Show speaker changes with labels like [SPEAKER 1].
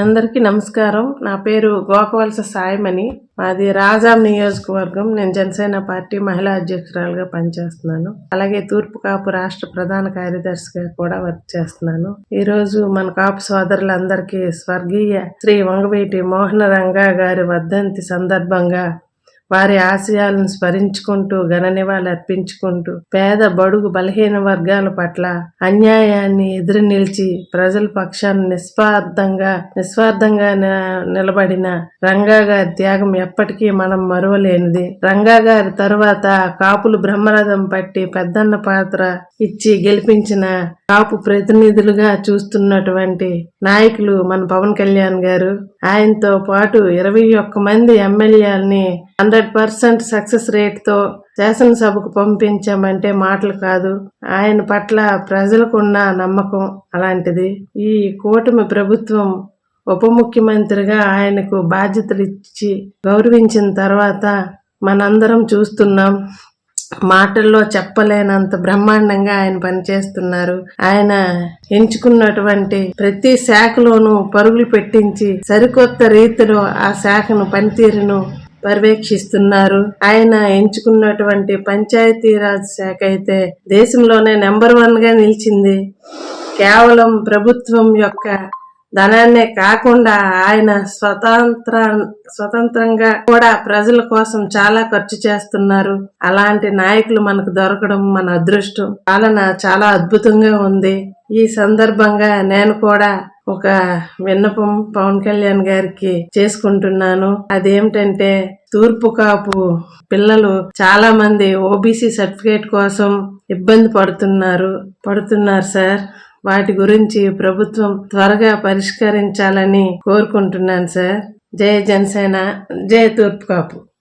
[SPEAKER 1] అందరికీ నమస్కారం. నా పేరు గోకవలస సాయమని మాది రాజాం నియోజకవర్గం. నేను జనసేన పార్టీ మహిళా అధ్యక్షురాలుగా పనిచేస్తున్నాను. అలాగే తూర్పు కాపు రాష్ట్ర ప్రధాన కార్యదర్శిగా కూడా వర్క్ చేస్తున్నాను. ఈ రోజు మన కాపు సోదరులందరికీ స్వర్గీయ శ్రీ వంగవీటి మోహన రంగా గారి వర్ధంతి సందర్భంగా వారి ఆశయాలను స్మరించుకుంటూ ఘన అర్పించుకుంటూ పేద బడుగు బలహీన వర్గాల పట్ల అన్యాయాన్ని ఎదురు నిలిచి ప్రజల పక్షాన్ని నిస్వార్థంగా నిస్వార్థంగా నిలబడిన రంగా గారి త్యాగం ఎప్పటికీ మనం మరువలేనిది. రంగా గారి తరువాత కాపులు బ్రహ్మరథం పట్టి పెద్దన్న పాత్ర ఇచ్చి గెలిపించిన కాపు ప్రతినిధులుగా చూస్తున్నటువంటి నాయకులు మన పవన్ కళ్యాణ్ గారు. ఆయనతో పాటు ఇరవై ఒక్క మంది ఎమ్మెల్యేలని హండ్రెడ్ పర్సెంట్ సక్సెస్ రేట్తో శాసనసభకు పంపించామంటే మాటలు కాదు. ఆయన పట్ల ప్రజలకున్న నమ్మకం అలాంటిది. ఈ కూటమి ప్రభుత్వం ఉప ముఖ్యమంత్రిగా ఆయనకు బాధ్యతలు ఇచ్చి గౌరవించిన తర్వాత మనందరం చూస్తున్నాం. మాటల్లో చెప్పలేనంత బ్రహ్మాండంగా ఆయన పనిచేస్తున్నారు. ఆయన ఎంచుకున్నటువంటి ప్రతి శాఖలోనూ పరుగులు పెట్టించి సరికొత్త రీతిలో ఆ శాఖను పనితీరును పర్యవేక్షిస్తున్నారు. ఆయన ఎంచుకున్నటువంటి పంచాయతీరాజ్ శాఖ అయితే దేశంలోనే నెంబర్ వన్గా నిలిచింది. కేవలం ప్రభుత్వం యొక్క ధనాన్నే కాకుండా ఆయన స్వతంత్ర స్వతంత్రంగా కూడా ప్రజల కోసం చాలా ఖర్చు చేస్తున్నారు. అలాంటి నాయకులు మనకు దొరకడం మన అదృష్టం. పాలన చాలా అద్భుతంగా ఉంది. ఈ సందర్భంగా నేను కూడా ఒక విన్నపం పవన్ కళ్యాణ్ గారికి చేసుకుంటున్నాను. అదేమిటంటే తూర్పు కాపు పిల్లలు చాలా మంది ఓబీసీ సర్టిఫికేట్ కోసం ఇబ్బంది పడుతున్నారు. పడుతున్నారు సార్. వాటి గురించి ప్రభుత్వం త్వరగా పరిష్కరించాలని కోరుకుంటున్నాను సార్. జయ జనసేన జయ తూర్పు కాపు.